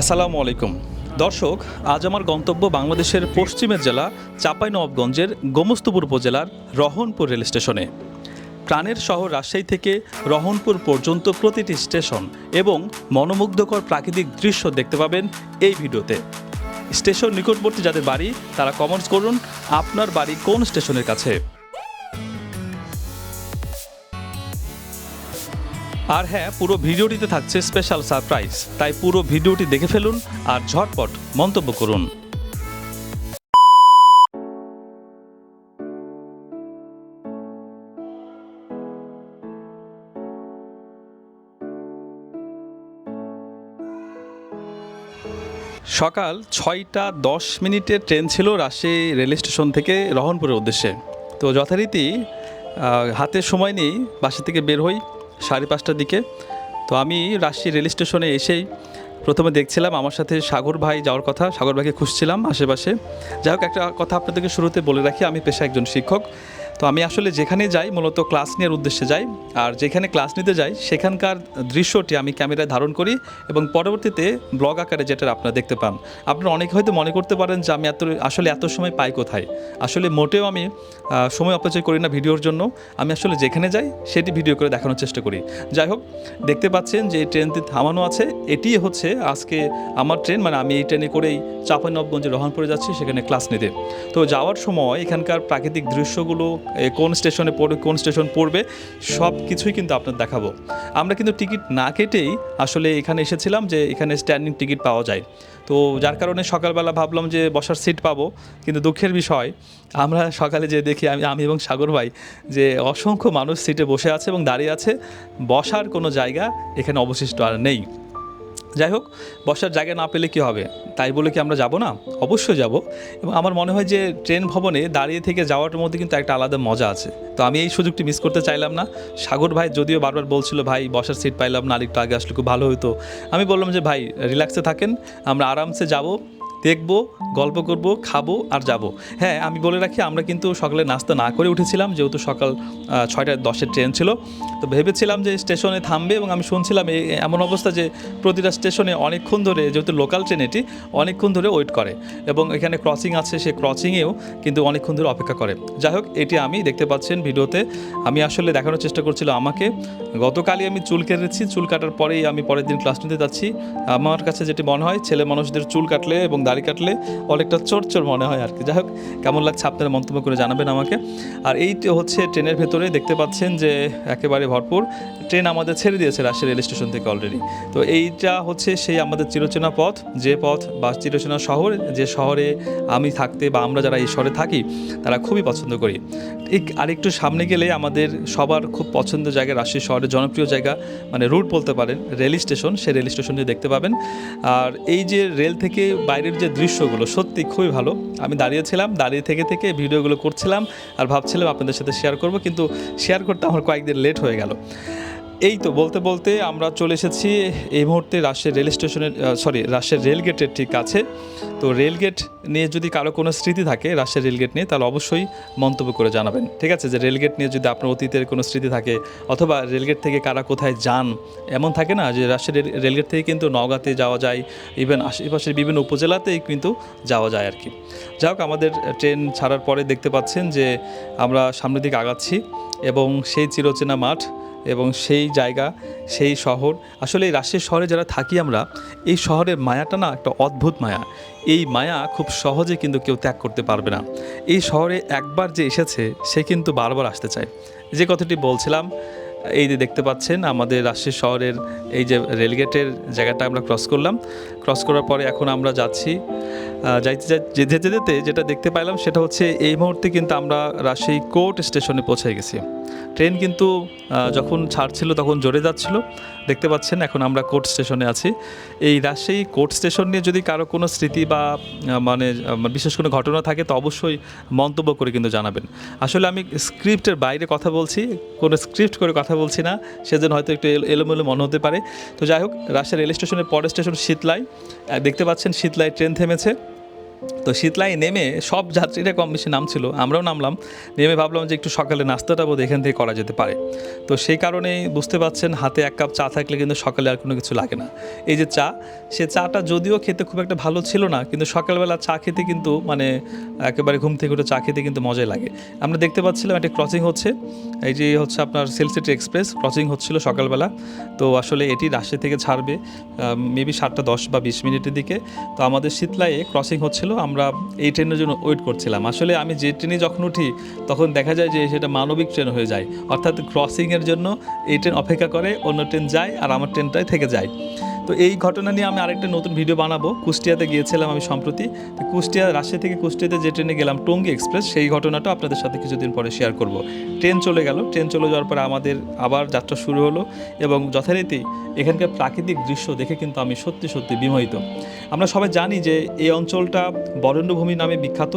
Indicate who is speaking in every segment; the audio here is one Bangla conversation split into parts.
Speaker 1: আসসালামু আলাইকুম। দর্শক, আজ আমার গন্তব্য বাংলাদেশের পশ্চিমের জেলা চাঁপাইনবাবগঞ্জের গোমস্তপুর উপজেলার রহনপুর রেল স্টেশনে। প্রাণের শহর রাজশাহী থেকে রহনপুর পর্যন্ত প্রতিটি স্টেশন এবং মনোমুগ্ধকর প্রাকৃতিক দৃশ্য দেখতে পাবেন এই ভিডিওতে। স্টেশন নিকটবর্তী যাদের বাড়ি, তারা কমেন্টস করুন, আপনার বাড়ি কোন স্টেশনের কাছে? আর হ্যাঁ পুরো ভিডিওটিতে থাকছে স্পেশাল সারপ্রাইজ তাই পুরো ভিডিওটি দেখে ফেলুন আর ঝটপট মন্তব্য করুন। সকাল ছয়টা দশ মিনিটের ট্রেন ছিল রাজশাহী রেল স্টেশন থেকে রহনপুরের উদ্দেশ্যে। তো যথারীতি হাতে সময় নেই, বাসা থেকে বের হই। সাড়ে পাঁচটার দিকে। তো আমি রাজশাহী রেল স্টেশনে এসেই প্রথমে দেখছিলাম আমার সাথে সাগর ভাই যাওয়ার কথা। সাগর ভাইকে খুঁজছিলাম আশেপাশে। যাই হোক, একটা কথা আপনাদেরকে শুরুতে বলে রাখি, আমি পেশা একজন শিক্ষক। তো আমি আসলে যেখানে যাই, মূলত ক্লাস নেওয়ার উদ্দেশ্যে যাই। আর যেখানে ক্লাস নিতে যাই, সেখানকার দৃশ্যটি আমি ক্যামেরায় ধারণ করি এবং পরবর্তীতে ব্লগ আকারে যেটা আপনারা দেখতে পান। আপনারা অনেকে হয়তো মনে করতে পারেন যে আমি এত, আসলে এত সময় পাই কোথায়? আসলে মোটেও আমি সময় অপচয় করি না ভিডিওর জন্য। আমি আসলে যেখানে যাই, সেটি ভিডিও করে দেখানোর চেষ্টা করি। যাই হোক, দেখতে পাচ্ছেন যে এই ট্রেনটি থামানো আছে। এটি হচ্ছে আজকে আমার ট্রেন মানে আমি এই ট্রেনে করেই চাঁপাইনবগঞ্জে রহনপুরে যাচ্ছি, সেখানে ক্লাস নিতে। তো যাওয়ার সময় এখানকার প্রাকৃতিক দৃশ্যগুলো কোন স্টেশনে পড়বে কোন স্টেশন পড়বে, সব কিছুই কিন্তু আপনার দেখাবো। আমরা কিন্তু টিকিট না কেটেই আসলে এখানে এসেছিলাম যে এখানে স্ট্যান্ডিং টিকিট পাওয়া যায়। তো যার কারণে সকালবেলা ভাবলাম যে বসার সিট পাবো, কিন্তু দুঃখের বিষয়, আমরা সকালে যে দেখি আমি আমি এবং সাগর ভাই যে অসংখ্য মানুষ সিটে বসে আছে এবং দাঁড়িয়ে আছে, বসার কোনো জায়গা এখানে অবশিষ্ট আর নেই। যাই হোক, বসার জায়গা না পেলে কি হবে? তাই বলে কি আমরা যাব না? অবশ্যই যাব। এবং আমার মনে হয় যে ট্রেন ভবনে দাঁড়িয়ে থেকে যাওয়ার মধ্যে কিন্তু একটা আলাদা মজা আছে। তো আমি এই সুযোগটি মিস করতে চাইলাম না। সাগর ভাই যদিও বারবার বলছিল, ভাই, বসার সিট পাইলাম না আরেকটু আগে আসলে খুব ভালো হতো আমি বললাম যে, ভাই রিল্যাক্সে থাকেন, আমরা আরামসে যাব। দেখব, গল্প করব, খাব আর যাব। হ্যাঁ আমি বলে রাখি, আমরা কিন্তু সকালে নাস্তা না করে উঠেছিলাম, যেহেতু সকাল ছয়টা দশের ট্রেন ছিল। তো ভেবেছিলাম যে স্টেশনে থামবে এবং আমি শুনছিলাম এমন অবস্থা যে প্রতিটা স্টেশনে অনেকক্ষণ ধরে, যেহেতু লোকাল ট্রেন এটি অনেকক্ষণ ধরে ওয়েট করে এবং এখানে ক্রসিং আছে, সে ক্রসিংয়েও কিন্তু অনেকক্ষণ ধরে অপেক্ষা করে। যাই হোক, এটি আমি দেখতে পাচ্ছেন ভিডিওতে। আমি আসলে দেখানোর চেষ্টা করছিলাম আমাকে। গতকালই আমি চুল কেটেছি, চুল কাটার পরেই আমি পরের দিন ক্লাস নিতে যাচ্ছি। আমার কাছে যেটি মনে হয়, ছেলে মানুষদের চুল কাটলে এবং দাড়ি কাটলে অনেকটা চোর চোর মনে হয় আর কি যাই হোক, কেমন লাগছে আপনারা মন্তব্য করে জানাবেন আমাকে। আর এই হচ্ছে ট্রেনের ভেতরে দেখতে পাচ্ছেন যে একেবারে ভরপুর ট্রেন আমাদের ছেড়ে দিয়েছে রাজশাহী রেল স্টেশন থেকে অলরেডি তো এইটা হচ্ছে সেই আমাদের চিরচেনা পথ, যে পথ বা চিরচেনা শহর, যে শহরে আমি থাকতে বা আমরা যারা এই শহরে থাকি, তারা খুবই পছন্দ করি। ঠিক আরেকটু সামনে গেলে আমাদের সবার খুব পছন্দের জায়গা রাজশাহী শহরের জনপ্রিয় জায়গা মানে রুট বলতে পারেন, রেল স্টেশন, সেই রেল স্টেশন দিয়ে দেখতে পাবেন। আর এই যে রেল থেকে বাইরের যে দৃশ্যগুলো, সত্যি খুবই ভালো। আমি দাঁড়িয়েছিলাম, দাঁড়িয়ে থেকে থেকে ভিডিওগুলো করছিলাম আর ভাবছিলাম আপনাদের সাথে শেয়ার করব, কিন্তু শেয়ার করতে আমার কয়েকদিন লেট হয়ে গেল। এই তো বলতে বলতে আমরা চলে এসেছি এই মুহূর্তে রাজশাহী রেল স্টেশনের সরি রাজশাহী রেল গেটের ঠিক কাছে। তো রেল গেট নিয়ে যদি কারও কোনো স্মৃতি থাকে রাজশাহী রেল গেট নিয়ে, তাহলে অবশ্যই মন্তব্য করে জানাবেন। ঠিক আছে? যে রেল গেট নিয়ে যদি আপনার অতীতের কোনো স্মৃতি থাকে, অথবা রেলগেট থেকে কারা কোথায় যান, এমন থাকে না যে রাজশাহী রেল- রেলগেট থেকে কিন্তু নওগাঁতে যাওয়া যায় ইভেন আশেপাশের বিভিন্ন উপজেলাতেই কিন্তু যাওয়া যায় আর কি যাই হোক, আমাদের ট্রেন ছাড়ার পরে দেখতে পাচ্ছেন যে আমরা সামনের দিকে আগাচ্ছি। এবং সেই চিরচেনা মাঠ এবং সেই জায়গা, সেই শহর। আসলে এই রাজশাহী শহরে যারা থাকি আমরা, এই শহরের মায়াটা না একটা অদ্ভুত মায়া। এই মায়া খুব সহজে কিন্তু কেউ ত্যাগ করতে পারবে না। এই শহরে একবার যে এসেছে, সে কিন্তু বারবার আসতে চায়। যে কথাটি বলছিলাম, এই যে দেখতে পাচ্ছেন, আমাদের রাজশাহী শহরের এই যে রেলগেটের জায়গাটা আমরা ক্রস করলাম। ক্রস করার পরে এখন আমরা যাচ্ছি যাইতে যাই- যেতে যেতে যেটা দেখতে পাইলাম সেটা হচ্ছে এই মুহূর্তে কিন্তু আমরা রাজশাহী কোর্ট স্টেশনে পৌঁছে গেছি। ট্রেন কিন্তু যখন ছাড়ছিল তখন জোরে যাচ্ছিল। দেখতে পাচ্ছেন এখন আমরা কোর্ট স্টেশনে আছি। এই রাজশাহী কোর্ট স্টেশন নিয়ে যদি কারও কোনো স্মৃতি বা মানে বিশেষ কোনো ঘটনা থাকে তো অবশ্যই মন্তব্য করে কিন্তু জানাবেন। আসলে আমি স্ক্রিপ্টের বাইরে কথা বলছি, কোনো স্ক্রিপ্ট করে কথা বলছি না, সেজন্য হয়তো একটু এলো- এলোমেলো মনে হতে পারে। তো যাই হোক, রাজশাহী রেল স্টেশনের পরের স্টেশন শীতলাই। দেখতে পাচ্ছেন শীতলাই ট্রেন থেমেছে। তো শীতলায় নেমে সব যাত্রীরা কম বেশি নামছিল, আমরাও নামলাম। নেমে ভাবলাম যে একটু সকালে নাস্তাটা বোধ এখান থেকে করা যেতে পারে। তো সেই কারণেই বুঝতে পাচ্ছেন হাতে এক কাপ চা থাকলে কিন্তু সকালে আর কোনো কিছু লাগে না। এই যে চা, সে চাটা যদিও খেতে খুব একটা ভালো ছিল না, কিন্তু সকালবেলা চা খেতে কিন্তু মানে একেবারে ঘুম থেকে উঠে চা খেতে কিন্তু মজাই লাগে। আমরা দেখতে পাচ্ছিলাম একটা ক্রসিং হচ্ছে, এই যে হচ্ছে আপনার সেলসিটি এক্সপ্রেস ক্রসিং হচ্ছিল সকালবেলা। তো আসলে এটি রাজশাহী থেকে ছাড়বে মেবি সাতটা দশ বা বিশ মিনিটের দিকে। তো আমাদের শীতলায় ক্রসিং হচ্ছিল আমরা এই ট্রেনের জন্য ওয়েট করছিলাম। আসলে আমি যে ট্রেনে যখন উঠি, তখন দেখা যায় যে সেটা মানবিক ট্রেন হয়ে যায়। অর্থাৎ ক্রসিংয়ের জন্য এই ট্রেন অপেক্ষা করে, অন্য ট্রেন যায় আর আমার ট্রেনটাই থেকে যায়। তো এই ঘটনা নিয়ে আমি আরেকটা নতুন ভিডিও বানাবো। কুষ্টিয়াতে গিয়েছিলাম আমি সম্প্রতি। তো কুষ্টিয়া, রাজশাহী থেকে কুষ্টিয়াতে যে ট্রেনে গেলাম, টঙ্গী এক্সপ্রেস সেই ঘটনাটা আপনাদের সাথে কিছুদিন পরে শেয়ার করব। ট্রেন চলে গেল। ট্রেন চলে যাওয়ার পরে আমাদের আবার যাত্রা শুরু হলো এবং যথারীতি এখানকার প্রাকৃতিক দৃশ্য দেখে কিন্তু আমি সত্যি সত্যি বিমোহিত। আমরা সবাই জানি যে এই অঞ্চলটা বরেন্দ্রভূমি নামে বিখ্যাত।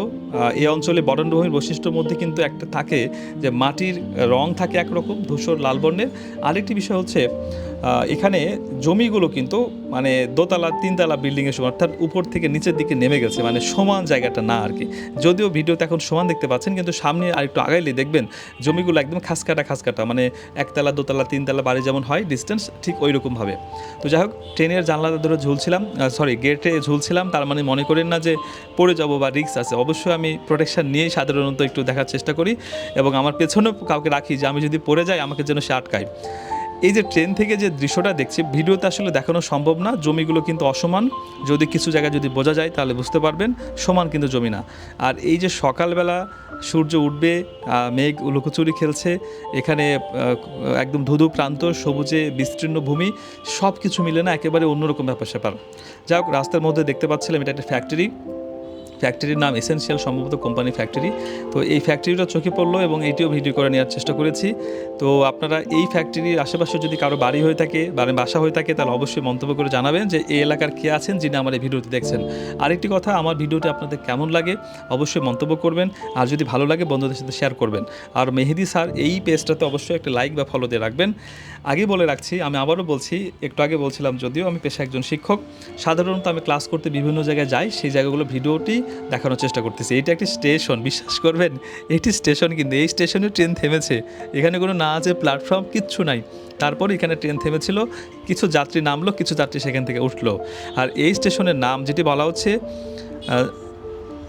Speaker 1: এই অঞ্চলে বরেন্দ্রভূমির বৈশিষ্ট্যর মধ্যে কিন্তু একটা থাকে যে মাটির রং থাকে একরকম, ধূসর, লাল বর্ণের। আরেকটি বিষয় হচ্ছে এখানে জমিগুলো কিন্তু মানে দোতলা, তিনতলা বিল্ডিংয়ের সমান, অর্থাৎ উপর থেকে নিচের দিকে নেমে গেছে মানে সমান জায়গাটা না আর কি। যদিও ভিডিওতে এখন সমান দেখতে পাচ্ছেন, কিন্তু সামনে আরেকটু আগাইলে দেখবেন জমিগুলো একদম খাসকাটা খাসকাটা মানে একতলা, দোতলা, তিনতলা বাড়ি যেমন হয় ডিস্টেন্স ঠিক ওই রকমভাবে তো যাই হোক ট্রেনের জানলাটা ধরে ঝুলছিলাম সরি গেটে ঝুলছিলাম, তার মানে মনে করেন না যে পড়ে যাব বা রিস্ক আছে। অবশ্যই আমি প্রোটেকশন নিয়েই সাধারণত একটু দেখার চেষ্টা করি এবং আমার পেছনেও কাউকে রাখি যে আমি যদি পড়ে যাই, আমাকে যেন সে আটকায়। এই যে ট্রেন থেকে যে দৃশ্যটা দেখছি, ভিডিওতে আসলে দেখানো সম্ভব না, জমিগুলো কিন্তু অসমান। যদি কিছু জায়গায় যদি বোঝা যায়, তাহলে বুঝতে পারবেন, সমান কিন্তু জমি না। আর এই যে সকালবেলা সূর্য উঠবে মেঘ লুকোচুরি খেলছে, এখানে একদম ধুধু প্রান্ত সবুজে বিস্তীর্ণ ভূমি সব কিছু মিলে না একেবারে অন্যরকম ব্যাপার স্যাপার যাই হোক, রাস্তার মধ্যে দেখতে পাচ্ছিলাম, এটা একটা ফ্যাক্টরি ফ্যাক্টরির নাম এসেনশিয়াল সম্ভবত কোম্পানি ফ্যাক্টরি তো এই ফ্যাক্টরিটা চোখে পড়ল এবং এইটিও ভিডিও করে নেওয়ার চেষ্টা করেছি। তো আপনারা এই ফ্যাক্টরির আশেপাশে যদি কারও বাড়ি হয়ে থাকে বা বাসা হয়ে থাকে, তাহলে অবশ্যই মন্তব্য করে জানাবেন যে এই এলাকার কে আছেন যিনি আমার এই ভিডিওটি দেখছেন। আরেকটি কথা, আমার ভিডিওটি আপনাদের কেমন লাগে অবশ্যই মন্তব্য করবেন, আর যদি ভালো লাগে বন্ধুদের সাথে শেয়ার করবেন। আর মেহেদি স্যার, এই পেজটাতে অবশ্যই একটা লাইক বা ফলো দিয়ে রাখবেন। আগে বলে রাখছি, আমি আবারও বলছি, একটু আগে বলছিলাম যদিও আমি পেশা একজন শিক্ষক, সাধারণত আমি ক্লাস করতে বিভিন্ন জায়গায় যাই, সেই জায়গাগুলো ভিডিওটি দেখানোর চেষ্টা করতেছি। এটা একটি স্টেশন, বিশ্বাস করবেন, এটি স্টেশন কিন্তু এই স্টেশনে ট্রেন থেমেছে। এখানে কোনো না আছে প্ল্যাটফর্ম, কিচ্ছু নাই। তারপর এখানে ট্রেন থেমেছিল, কিছু যাত্রী নামলো, কিছু যাত্রী সেখান থেকে উঠল। আর এই স্টেশনের নাম যেটি বলা হচ্ছে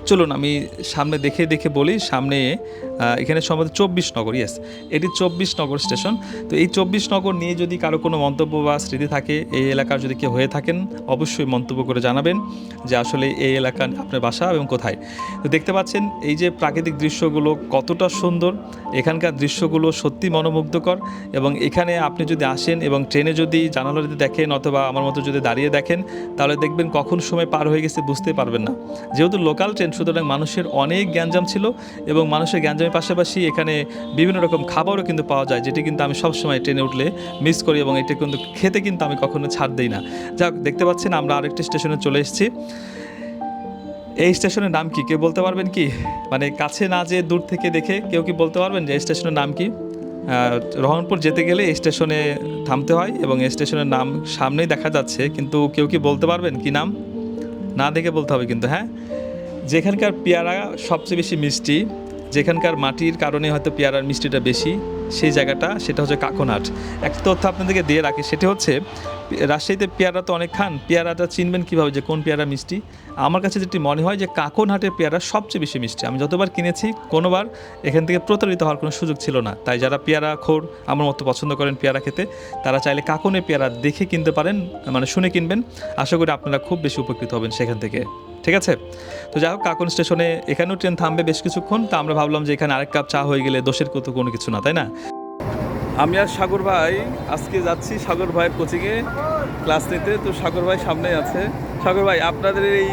Speaker 1: চলুন আমি সামনে দেখে দেখে বলি, সামনে এখানে সম্ভবত চব্বিশ নগর ইয়েস এটি চব্বিশ নগর স্টেশন। তো এই চব্বিশ নগর নিয়ে যদি কারও কোনো মন্তব্য বা স্মৃতি থাকে, এই এলাকার যদি কেউ হয়ে থাকেন, অবশ্যই মন্তব্য করে জানাবেন যে আসলে এই এলাকা আপনার বাসা এবং কোথায়। তো দেখতে পাচ্ছেন, এই যে প্রাকৃতিক দৃশ্যগুলো কতটা সুন্দর, এখানকার দৃশ্যগুলো সত্যি মনোমুগ্ধকর এবং এখানে আপনি যদি আসেন এবং ট্রেনে যদি জানালা যদি দেখেন অথবা আমার মতো যদি দাঁড়িয়ে দেখেন, তাহলে দেখবেন কখন সময় পার হয়ে গেছে বুঝতে পারবেন না। যেহেতু লোকাল ট্রেন সুতরাং মানুষের অনেক গ্যাঞ্জাম ছিল এবং মানুষের গ্যাঞ্জামের পাশাপাশি এখানে বিভিন্ন রকম খাবারও কিন্তু পাওয়া যায়, যেটি কিন্তু আমি সবসময় ট্রেনে উঠলে মিস করি এবং এটি কিন্তু খেতে কিন্তু আমি কখনো ছাড় দিই না। যাক, দেখতে পাচ্ছেন আমরা আরেকটি স্টেশনে চলে এসেছি। এই স্টেশনের নাম কি? কেউ বলতে পারবেন কি? মানে কাছে না যেয়ে দূর থেকে দেখে কেউ কি বলতে পারবেন যে এই স্টেশনের নাম কি? রহনপুর যেতে গেলে এই স্টেশনে থামতে হয় এবং এই স্টেশনের নাম সামনেই দেখা যাচ্ছে, কিন্তু কেউ কি বলতে পারবেন কি নাম? না দেখে বলতে হবে কিন্তু হ্যাঁ? যেখানকার পেয়ারা সবচেয়ে বেশি মিষ্টি, যেখানকার মাটির কারণে হয়তো পেয়ারার মিষ্টিটা বেশি, সেই জায়গাটা সেটা হচ্ছে কাকনহাট একটা তথ্য আপনাদেরকে দিয়ে রাখি, সেটা হচ্ছে, রাজশাহীতে পেয়ারা তো অনেক খান, পেয়ারাটা চিনবেন কীভাবে যে কোন পেয়ারা মিষ্টি? আমার কাছে যেটি মনে হয় যে কাকনহাটের পেয়ারা সবচেয়ে বেশি মিষ্টি। আমি যতবার কিনেছি, কোনোবার এখান থেকে প্রতারিত হওয়ার কোনো সুযোগ ছিল না। তাই যারা পেয়ারা খোর আমার মতো পছন্দ করেন পেয়ারা খেতে, তারা চাইলে কাকনের পেয়ারা দেখে কিনতে পারেন মানে শুনে কিনবেন। আশা করি আপনারা খুব বেশি উপকৃত হবেন সেখান থেকে। ঠিক আছে? তো যাই হোক কাকন স্টেশনে এখানেও ট্রেন থামবে বেশ কিছুক্ষণ। তা আমরা ভাবলাম যে এখানে আরেক কাপ চা হয়ে গেলে দোষের তো কোনো কিছু না তাই না? আমি আর সাগর ভাই আজকে যাচ্ছি সাগর ভাইয়ের কোচিংয়ে ক্লাস নিতে। তো সাগর ভাই সামনেই আছে। সাগর ভাই আপনাদের এই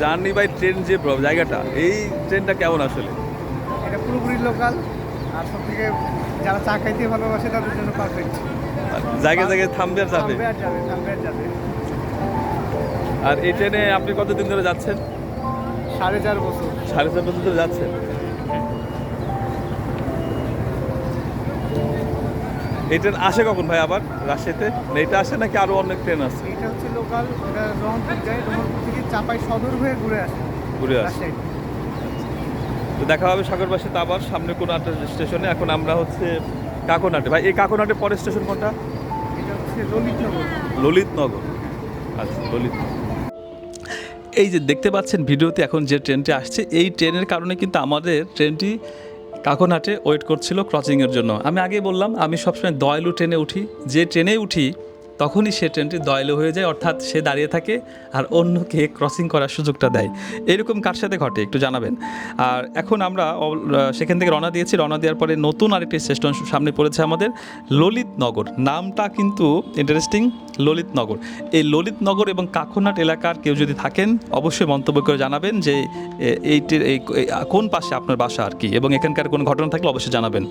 Speaker 1: জার্নি বাই ট্রেন যে জায়গাটা এই ট্রেনটা কেমন আসলে?
Speaker 2: এটা পুরোপুরি লোকাল আর সব থেকে যারা চা খাইতে ভালোবাসে তাদের জন্য পারফেক্ট
Speaker 1: জায়গায় জায়গায় থামবে আর যাবে?
Speaker 2: থামবে আর যাবে থামবে আর যাবে।
Speaker 1: আর এই ট্রেনে আপনি কতদিন ধরে যাচ্ছেন?
Speaker 2: সাড়ে চার বছর।
Speaker 1: সাড়ে চার বছর ধরে যাচ্ছেন? এই ট্রেন আসে কখন ভাই আবার? রাজশাহীতে? না এটা আসে নাকি আরও অনেক ট্রেন আছে?
Speaker 2: এইটা হচ্ছে লোকাল এটা রংপুর যায় রংপুর থেকে চাপাই সদর হয়ে ঘুরে আসে।
Speaker 1: ঘুরে আসি। তো দেখা হবে সাগরবাসীতে আবার সামনে কোনো একটা স্টেশনে। এখন আমরা হচ্ছে কাকনাটে। ভাই এই কাকনাটে পরের স্টেশন কোনটা?
Speaker 2: এটা হচ্ছে ললিতনগর।
Speaker 1: ললিতনগর। আচ্ছা ললিতনগর। এই যে দেখতে পাচ্ছেন ভিডিওতে এখন যে ট্রেনটি আসছে, এই ট্রেনের কারণে কিন্তু আমাদের ট্রেনটি কাকনহাটে ওয়েট করছিল ক্রসিংয়ের জন্য। আমি আগে বললাম, আমি সবসময় দয়ালু ট্রেনে উঠি। যে ট্রেনে উঠি তখনই সে ট্রেনটি দয়ালু হয়ে যায়, অর্থাৎ সে দাঁড়িয়ে থাকে আর অন্যকে ক্রসিং করার সুযোগটা দেয়। এরকম কার সাথে ঘটে, একটু জানাবেন? আর এখন আমরা সেখান থেকে রওনা দিয়েছি। রওনা দেওয়ার পরে নতুন আরেকটি স্টেশন সামনে পড়েছে আমাদের ললিতনগর। নামটা কিন্তু ইন্টারেস্টিং ললিতনগর। এই ললিতনগর এবং কাকনাট এলাকার কেউ যদি থাকেন, অবশ্যই মন্তব্য করে জানাবেন যে এইটির এই এই, কোন পাশে আপনার বাসা আর কি? এবং এখানকার কোনো ঘটনা থাকলে অবশ্যই জানাবেন।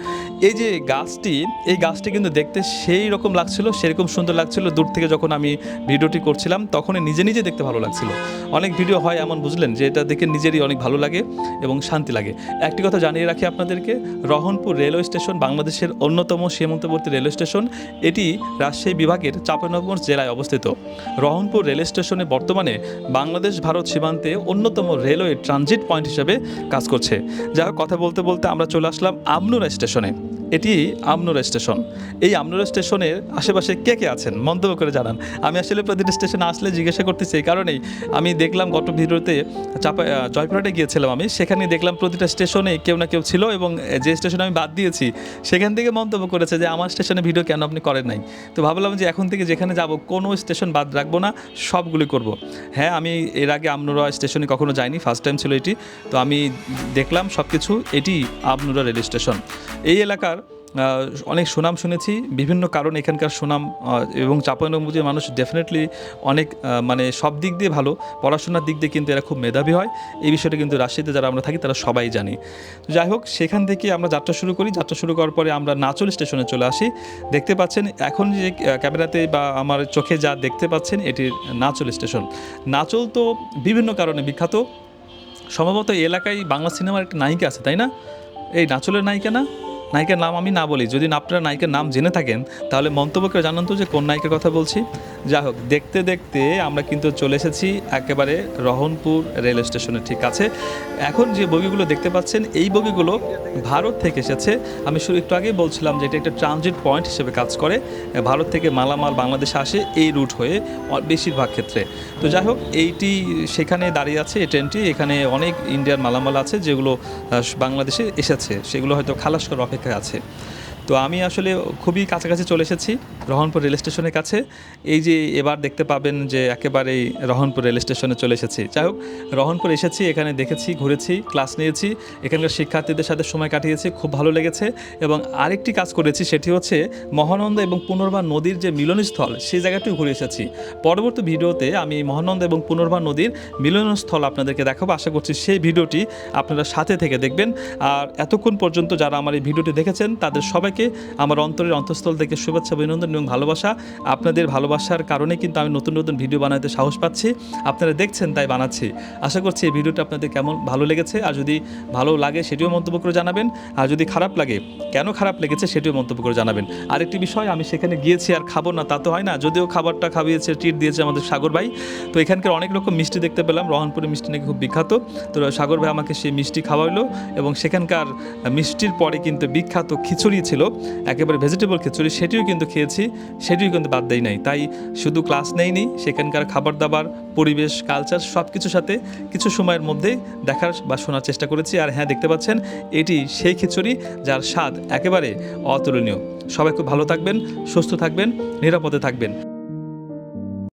Speaker 1: এই যে গাছটি, এই গাছটি কিন্তু দেখতে সেই রকম লাগছিল, সেরকম সুন্দর লাগছিল দূর থেকে যখন আমি ভিডিওটি করছিলাম, তখনই নিজে নিজে দেখতে ভালো লাগছিল। অনেক ভিডিও হয় এমন, বুঝলেন, যে এটা দেখে নিজেরই অনেক ভালো লাগে এবং শান্তি লাগে। একটি কথা জানিয়ে রাখি আপনাদেরকে, রহনপুর রেলওয়ে স্টেশন বাংলাদেশের অন্যতম সীমান্তবর্তী রেলওয়ে স্টেশন, এটি রাজশাহী বিভাগের চাঁপাইনবাবগঞ্জ জেলায় অবস্থিত। রহনপুর রেল স্টেশনে বর্তমানে বাংলাদেশ ভারত সীমান্তে অন্যতম রেলওয়ে ট্রানজিট পয়েন্ট হিসেবে কাজ করছে। যা কথা বলতে বলতে আমরা চলে আসলাম আমনুরা স্টেশনে। এটি আমনুরা স্টেশন। এই আমনুরা স্টেশনের আশেপাশে কে কে আছেন? মন্তব্য করে জানান। আমি আসলে প্রতিটি স্টেশনে আসলে জিজ্ঞাসা করতেছি, এই কারণেই। আমি দেখলাম গত ভিডিওতে চাপা জয়পুরহাটে গিয়েছিলাম আমি। সেখানে দেখলাম প্রতিটা স্টেশনে কেউ না কেউ ছিল এবং যে স্টেশনে আমি বাদ দিয়েছি, সেখান থেকে মন্তব্য করেছে যে, আমার স্টেশনে ভিডিও কেন আপনি করেন নাই? তো ভাবলাম যে, এখন থেকে যেখানে যাব, কোনো স্টেশন বাদ রাখব না, সবগুলি করব। হ্যাঁ আমি এর আগে আমনুরা স্টেশনে কখনো যাইনি ফার্স্ট টাইম ছিল এটি। তো আমি দেখলাম সব কিছু এটি আমনুরা রেল স্টেশন। এই এলাকার অনেক সুনাম শুনেছি। বিভিন্ন কারণ এখানকার সুনাম এবং চাপানবুজির মানুষ ডেফিনেটলি অনেক মানে সব দিক দিয়ে ভালো। পড়াশোনার দিক দিয়ে কিন্তু এরা খুব মেধাবী হয়। এই বিষয়টা কিন্তু রাজশাহীতে যারা আমরা থাকি, তারা সবাই জানি। যাই হোক, সেখান থেকে আমরা যাত্রা শুরু করি। যাত্রা শুরু করার পরে আমরা নাচল স্টেশনে চলে আসি। দেখতে পাচ্ছেন, এখন যে ক্যামেরাতে বা আমার চোখে যা দেখতে পাচ্ছেন, এটি নাচল স্টেশন। নাচল তো বিভিন্ন কারণে বিখ্যাত। সম্ভবত এলাকায় বাংলা সিনেমার একটা নায়িকা আছে, তাই না? এই নাচলের নায়িকা না? নায়িকার নাম আমি না বলি। যদি আপনারা নায়িকার নাম জেনে থাকেন, তাহলে মন্তব্য করে জানান তো যে কোন নায়িকার কথা বলছি। যাই হোক, দেখতে দেখতে আমরা কিন্তু চলে এসেছি একেবারে রহনপুর রেল স্টেশনের ঠিক আছে এখন যে বগিগুলো দেখতে পাচ্ছেন, এই বগিগুলো ভারত থেকে এসেছে। আমি শুরু একটু আগেই বলছিলাম যে এটা একটা ট্রানজিট পয়েন্ট হিসেবে কাজ করে। ভারত থেকে মালামাল বাংলাদেশে আসে এই রুট হয়ে বেশিরভাগ ক্ষেত্রে। তো যাই হোক, এইটি সেখানে দাঁড়িয়ে আছে, এই ট্রেনটি। এখানে অনেক ইন্ডিয়ান মালামাল আছে যেগুলো বাংলাদেশে এসেছে। সেগুলো হয়তো খালাস করার অপেক্ষায় আছে। তো আমি আসলে খুবই কাছাকাছি চলে এসেছি রহনপুর রেল স্টেশনের কাছে। এই যে এবার দেখতে পাবেন যে একেবারেই রহনপুর রেল স্টেশনে চলে এসেছি। যাই হোক, রহনপুর এসেছি, এখানে দেখেছি, ঘুরেছি, ক্লাস নিয়েছি। এখানকার শিক্ষার্থীদের সাথে সময় কাটিয়েছি, খুব ভালো লেগেছে। এবং আরেকটি কাজ করেছি, সেটি হচ্ছে মহানন্দা এবং পুনর্বার নদীর যে মিলনস্থল, সেই জায়গাটিও ঘুরে এসেছি। পরবর্তী ভিডিওতে আমি মহানন্দা এবং পুনর্বার নদীর মিলনস্থল আপনাদেরকে দেখাবো। আশা করছি সেই ভিডিওটি আপনারা সাথে থেকে দেখবেন। আর এতক্ষণ পর্যন্ত যারা আমার এই ভিডিওটি দেখেছেন, তাদের সবাইকে আমার অন্তরের অন্তঃস্থল থেকে শুভেচ্ছা, অভিনন্দন এবং ভালোবাসা। আপনাদের ভালোবাসার কারণে কিন্তু আমি নতুন নতুন ভিডিও বানাতে সাহস পাচ্ছি। আপনারা দেখছেন, তাই বানাচ্ছি। আশা করছি এই ভিডিওটা আপনাদের কেমন ভালো লেগেছে। আর যদি ভালো লাগে, সেটিও মন্তব্য করে জানাবেন। আর যদি খারাপ লাগে, কেন খারাপ লেগেছে, সেটিও মন্তব্য করে জানাবেন। আরেকটি বিষয়, আমি সেখানে গিয়েছি আর খাব না, তা তো হয় না। যদিও খাবারটা খাবিয়েছে ট্রিট দিয়েছে আমাদের সাগর ভাই। তো এখানকার অনেক রকম মিষ্টি দেখতে পেলাম। রহনপুরের মিষ্টি নাকি খুব বিখ্যাত। তো সাগর ভাই আমাকে সেই মিষ্টি খাওয়াইলো এবং সেখানকার মিষ্টির পরে কিন্তু বিখ্যাত খিচুড়ি ছিল। একেবারে ভেজিটেবল খিচুড়ি, সেটিও কিন্তু খেয়েছি, সেটিও কিন্তু বাদ দেয় নাই। তাই শুধু ক্লাস নেইনি, সেখানকার খাবার দাবার, পরিবেশ কালচার সব কিছুর সাথে কিছু সময়ের মধ্যেই দেখার বা শোনার চেষ্টা করেছি। আর হ্যাঁ দেখতে পাচ্ছেন, এটি সেই খিচুড়ি যার স্বাদ একেবারে অতুলনীয়। সবাই খুব ভালো থাকবেন, সুস্থ থাকবেন, নিরাপদে থাকবেন।